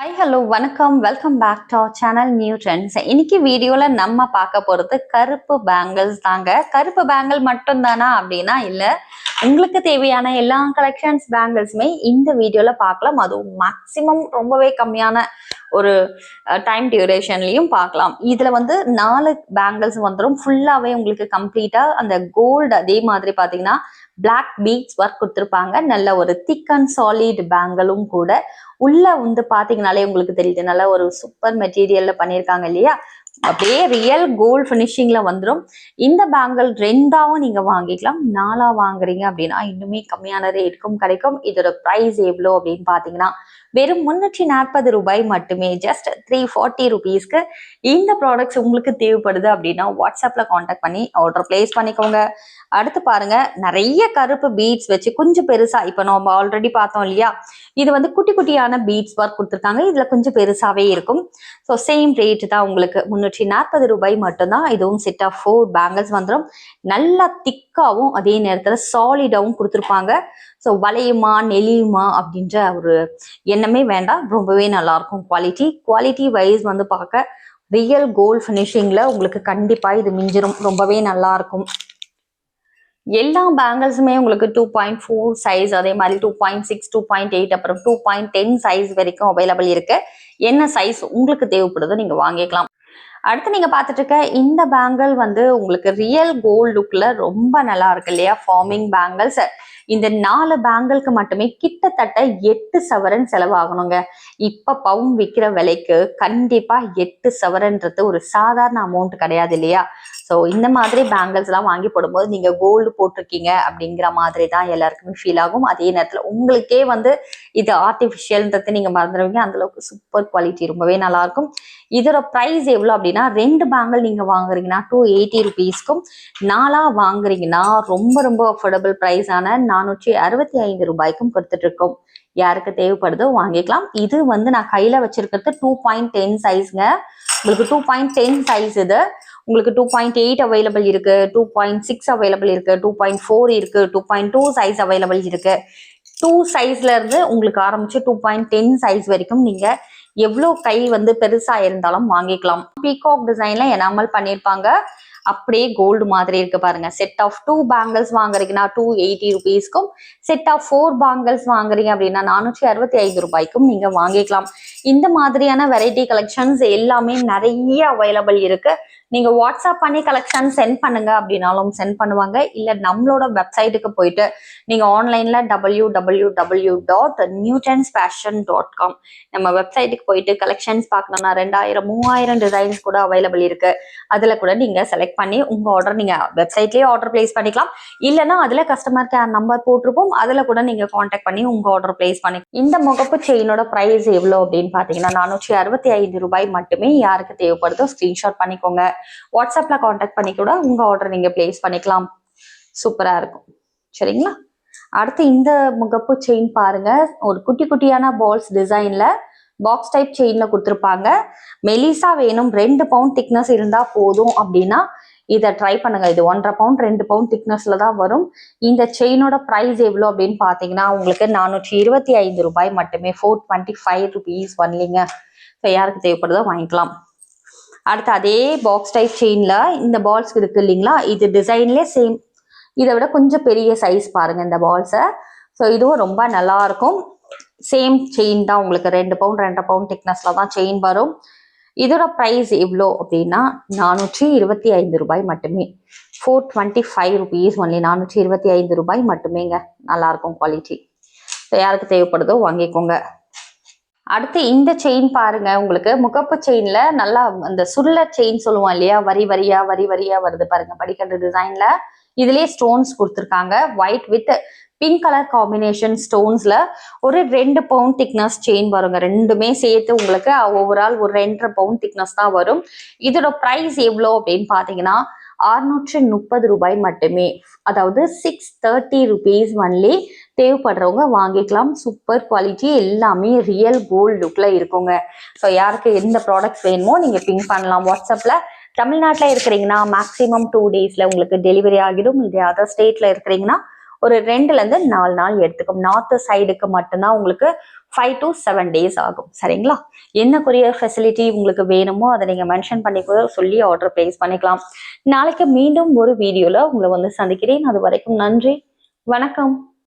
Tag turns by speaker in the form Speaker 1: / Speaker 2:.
Speaker 1: Hi hello வணக்கம். Welcome back to our channel new trends இன்னைக்கு வீடியோவில் நம்ம பார்க்க போகிறது கருப்பு பேங்கிள்ஸ் தாங்க. கருப்பு பேங்கிள் மட்டும்தானா அப்படின்னா இல்லை உங்களுக்கு தேவையான எல்லா கலெக்ஷன்ஸ் பேங்கிள்ஸுமே இந்த வீடியோவில் பார்க்கலாம். அதுவும் மேக்ஸிமம் ரொம்பவே கம்மியான ஒரு டைம் டியூரேஷன்லையும் பார்க்கலாம். இதுல வந்து நாலு பேங்கிள்ஸ் வந்துடும் ஃபுல்லாவே உங்களுக்கு கம்ப்ளீட்டா அந்த கோல்டு அதே மாதிரி பாத்தீங்கன்னா பிளாக் பீட்ஸ் ஒர்க் கொடுத்துருப்பாங்க. நல்ல ஒரு திக் அண்ட் சாலிட் பேங்கிளும் கூட. உள்ள வந்து பார்த்தீங்கனாலே உங்களுக்கு தெரியுது. நல்ல ஒரு சூப்பர் மெட்டீரியல்ல பண்ணியிருக்காங்க இல்லையா? அப்படியே ரியல் கோல்ட் ஃபினிஷிங்ல வந்துடும் இந்த பேங்கிள் ரெண்டாவும் நீங்க வாங்கிக்கலாம். நாலா வாங்குறீங்க அப்படின்னா இன்னுமே கம்மியான ரேட்டுக்கும் கிடைக்கும். இதோட ப்ரைஸ் எவ்வளோ அப்படின்னு பாத்தீங்கன்னா வெறும் முன்னூற்றி நாற்பது ரூபாய் மட்டுமே ஜஸ்ட் த்ரீ ஃபார்ட்டி ருபீஸ்க்கு இந்த ப்ராடக்ட்ஸ் உங்களுக்கு தேவைப்படுது அப்படின்னா வாட்ஸ்அப்பில் காண்டாக்ட் பண்ணி ஆர்டர் பிளேஸ் பண்ணிக்கோங்க. அடுத்து பாருங்க நிறைய கருப்பு பீட்ஸ் வச்சு கொஞ்சம் பெருசா இப்போ நம்ம ஆல்ரெடி பார்த்தோம் இல்லையா? இது வந்து குட்டி குட்டியான பீட்ஸ் ஒர்க் கொடுத்துருக்காங்க. இதுல கொஞ்சம் பெருசாவே இருக்கும். ஸோ சேம் ரேட் தான் உங்களுக்கு முன்னூற்றி நாற்பது ரூபாய் மட்டும்தான். இதுவும் செட் ஆஃப் ஃபோர் பேங்கிள்ஸ் வந்துடும் நல்லா திக்காவும் அதே நேரத்தில் சாலிடாகவும் கொடுத்துருப்பாங்க. ஸோ வளையுமா நெளியுமா அப்படின்ற ஒரு எண்ணமே வேண்டாம். ரொம்பவே நல்லா இருக்கும் குவாலிட்டி குவாலிட்டி வைஸ் வந்து பார்க்க ரியல் கோல்ட் ஃபினிஷிங்கில் உங்களுக்கு கண்டிப்பாக இது மிஞ்சிரும். ரொம்பவே நல்லா இருக்கும் எல்லா பேங்கிள்ஸுமே உங்களுக்கு டூ பாயிண்ட் ஃபோர் சைஸ் அதே மாதிரி two point six two point eight அப்புறம் டூ பாயிண்ட் டென் சைஸ் வரைக்கும் அவைலபிள் இருக்கு. என்ன சைஸ் உங்களுக்கு தேவைப்படுதோ நீங்கள் வாங்கிக்கலாம். அடுத்து நீங்க பார்த்துட்டு இருக்க இந்த பேங்கிள் வந்து உங்களுக்கு ரியல் கோல்டு லுக்ல ரொம்ப நல்லா இருக்கு இல்லையா? ஃபார்மிங் பேங்கிள்ஸ் இந்த நாலு பேங்கிள்க்கு மட்டுமே கிட்டத்தட்ட எட்டு சவரன் செலவாகணுங்க. இப்ப பவுன் விற்கிற விலைக்கு கண்டிப்பா எட்டு சவரன்றது ஒரு சாதாரண அமௌண்ட் கிடையாது இல்லையா? ஸோ இந்த மாதிரி பேங்கிள்ஸ் எல்லாம் வாங்கி போடும்போது நீங்க கோல்டு போட்டிருக்கீங்க அப்படிங்கிற மாதிரி தான் எல்லாருக்குமே ஃபீல் ஆகும். அதே நேரத்தில் உங்களுக்கே வந்து இது ஆர்டிஃபிஷியல்ன்றது நீங்க மறந்துடுவீங்க. அந்த அளவுக்கு சூப்பர் குவாலிட்டி ரொம்பவே நல்லா இருக்கும் இதோட ப்ரைஸ் எவ்வளோ அப்படின்னா ரெண்டு பேங்கிள் நீங்க வாங்குறீங்கன்னா டூ எயிட்டி ருபீஸ்க்கும் நாலா வாங்குறீங்கன்னா ரொம்ப ரொம்ப அஃபோர்டபுள் ப்ரைஸான நானூற்றி அறுபத்தி ஐந்து ரூபாய்க்கும் கொடுத்துட்டு இருக்கோம் யாருக்கு தேவைப்படுதோ வாங்கிக்கலாம். இது வந்து நான் கையில வச்சிருக்கிறது டூ பாயிண்ட் டென் சைஸ்ங்க உங்களுக்கு டூ பாயிண்ட் டென் சைஸ் இது. உங்களுக்கு டூ பாயிண்ட் எயிட் அவைலபிள் இருக்கு டூ பாயிண்ட் சிக்ஸ் அவைலபிள் இருக்கு டூ பாயிண்ட் ஃபோர் இருக்கு two point two size available இருக்கு. டூ சைஸ்ல இருந்து உங்களுக்கு ஆரம்பிச்சு டூ பாயிண்ட் டென் சைஸ் வரைக்கும் நீங்க எவ்வளோ கை வந்து பெருசா இருந்தாலும் வாங்கிக்கலாம். பீகாக் டிசைன்ல எனாமல் பண்ணியிருப்பாங்க அப்படியே கோல்டு மாதிரி இருக்கு பாருங்க. செட் ஆஃப் டூ பேங்கிள்ஸ் வாங்குறீங்கன்னா டூ எயிட்டி ருபீஸ்க்கும் செட் ஆஃப் ஃபோர் பேங்கிள்ஸ் வாங்குறீங்க அப்படின்னா நானூற்றி அறுபத்தி ஐந்து ரூபாய்க்கும் நீங்க வாங்கிக்கலாம். இந்த மாதிரியான வெரைட்டி கலெக்ஷன்ஸ் எல்லாமே நிறைய அவைலபிள் இருக்கு. நீங்க வாட்ஸ்அப் பண்ணி கலெக்ஷன் சென்ட் பண்ணுங்க அப்படின்னாலும் சென்ட் பண்ணுவாங்க. இல்ல நம்மளோட வெப்சைட்டுக்கு போயிட்டு நீங்க ஆன்லைன்ல W W W dot Newtons fashion dot com நம்ம வெப்சைட்டுக்கு போயிட்டு கலெக்ஷன்ஸ் பார்க்கணும்னா ரெண்டாயிரம் மூவாயிரம் டிசைன்ஸ் கூட அவைலபிள் இருக்கு. அதுல கூட நீங்க செலக்ட் பண்ணி உங்க ஆர்டர் நீங்க வெப்சைட்லயே ஆர்டர் பிளேஸ் பண்ணிக்கலாம். இல்லைன்னா அதுல கஸ்டமர் கேர் நம்பர் போட்டிருப்போம். அதுல கூட நீங்க காண்டாக்ட் பண்ணி உங்க ஆர்டர் பிளேஸ் பண்ணி இந்த முகப்பு செயினோட பிரைஸ் எவ்வளோ அப்படின்னு பாத்தீங்கன்னா நானூற்றி அறுபத்தி ஐந்து ரூபாய் மட்டுமே யாருக்கு தேவைப்படுதோ ஸ்க்ரீன்ஷாட் பண்ணிக்கோங்க. வாட்ஸ்அப்ல காண்டாக்ட் பண்ணி கூட உங்க ஆர்டர் நீங்க பிளேஸ் பண்ணிக்கலாம். சூப்பரா இருக்கும். சரிங்களா? அடுத்து இந்த முகப்பு செயின் பாருங்க. ஒரு குட்டி குட்டியான பால்ஸ் டிசைன்ல பாக்ஸ் டைப் செயின்ல கொடுத்துருப்பாங்க. மெலிசா வேணும். ரெண்டு பவுண்ட் திக்னஸ் இருந்தா போதும் அப்படின்னா இதை ட்ரை பண்ணுங்க. இது ஒன்றரை பவுண்ட் ரெண்டு பவுண்ட் திக்னஸ்ல தான் வரும். இந்த செயினோட ப்ரைஸ் எவ்வளோ அப்படின்னு பார்த்தீங்கன்னா உங்களுக்கு நானூற்றி இருபத்தி ஐந்து ரூபாய் மட்டுமே. ஃபோர் டுவெண்ட்டி ஃபைவ் ருபீஸ் ஒன்லிங்க ஸோ யாருக்கு தேவைப்படுதோ வாங்கிக்கலாம். அடுத்து அதே பாக்ஸ் டைப் செயின்ல இந்த பால்ஸ் இருக்கு இல்லைங்களா? இது டிசைன்லேயே சேம் இதை விட கொஞ்சம் பெரிய சைஸ் பாருங்க இந்த பால்ஸை ஸோ இதுவும் ரொம்ப நல்லா இருக்கும். சேம் செயின் தான் உங்களுக்கு. ரெண்டு பவுண்ட் ரெண்டரை பவுண்ட் திக்னஸ்ல தான் செயின் வரும். இதோட ப்ரைஸ் எவ்வளோ அப்படின்னா நானூற்றி இருபத்தி ஐந்து ரூபாய் மட்டுமே. Four twenty five rupees only நானூற்றி இருபத்தி ஐந்து ரூபாய் மட்டுமேங்க. நல்லாயிருக்கும் குவாலிட்டி ஸோ யாருக்கு தேவைப்படுதோ வாங்கிக்கோங்க. அடுத்து இந்த செயின் பாருங்க. உங்களுக்கு முகப்பு செயின்ல நல்லா அந்த சுருள செயின் சொல்லுவோம் இல்லையா? வரி வரியா வரி வரியா வருது பாருங்க. படிக்கிற டிசைன்ல இதுலயே ஸ்டோன்ஸ் கொடுத்துருக்காங்க. White with pink colour combination ஸ்டோன்ஸ்ல ஒரு ரெண்டு பவுண்ட் திக்னஸ் செயின் வருங்க. ரெண்டுமே சேர்த்து உங்களுக்கு ஓவரால் ஒரு ரெண்டரை பவுண்ட் திக்னஸ் தான் வரும். இதோட ப்ரைஸ் எவ்வளோ அப்படின்னு பார்த்தீங்கன்னா அறுநூற்று முப்பது ரூபாய் மட்டுமே. அதாவது சிக்ஸ் தேர்ட்டி ருபீஸ் ஒன்லி தேவைப்படுறவங்க வாங்கிக்கலாம். சூப்பர் குவாலிட்டி எல்லாமே ரியல் கோல்டு லுக்கில் இருக்குங்க. ஸோ யாருக்கு எந்த ப்ராடக்ட்ஸ் வேணுமோ நீங்கள் பிங்க் பண்ணலாம். வாட்ஸ்அப்பில் தமிழ்நாட்டில் இருக்கிறீங்கன்னா மேக்ஸிமம் டூ டேஸில் உங்களுக்கு டெலிவரி ஆகிடும். இதே அதர் ஸ்டேட்டில் இருக்கிறீங்கன்னா ஒரு ரெண்டுலேருந்து நாலு நாள் எடுத்துக்கும். நார்த்து சைடுக்கு மட்டும்தான் உங்களுக்கு ஃபைவ் டு செவன் டேஸ் ஆகும். சரிங்களா? என்ன கொரியர் ஃபெசிலிட்டி உங்களுக்கு வேணுமோ அதை நீங்கள் மென்ஷன் பண்ணி கூட சொல்லி ஆர்டர் பிளேஸ் பண்ணிக்கலாம். நாளைக்கு மீண்டும் ஒரு வீடியோவில் உங்களை வந்து சந்திக்கிறேன். அது வரைக்கும் நன்றி. வணக்கம்.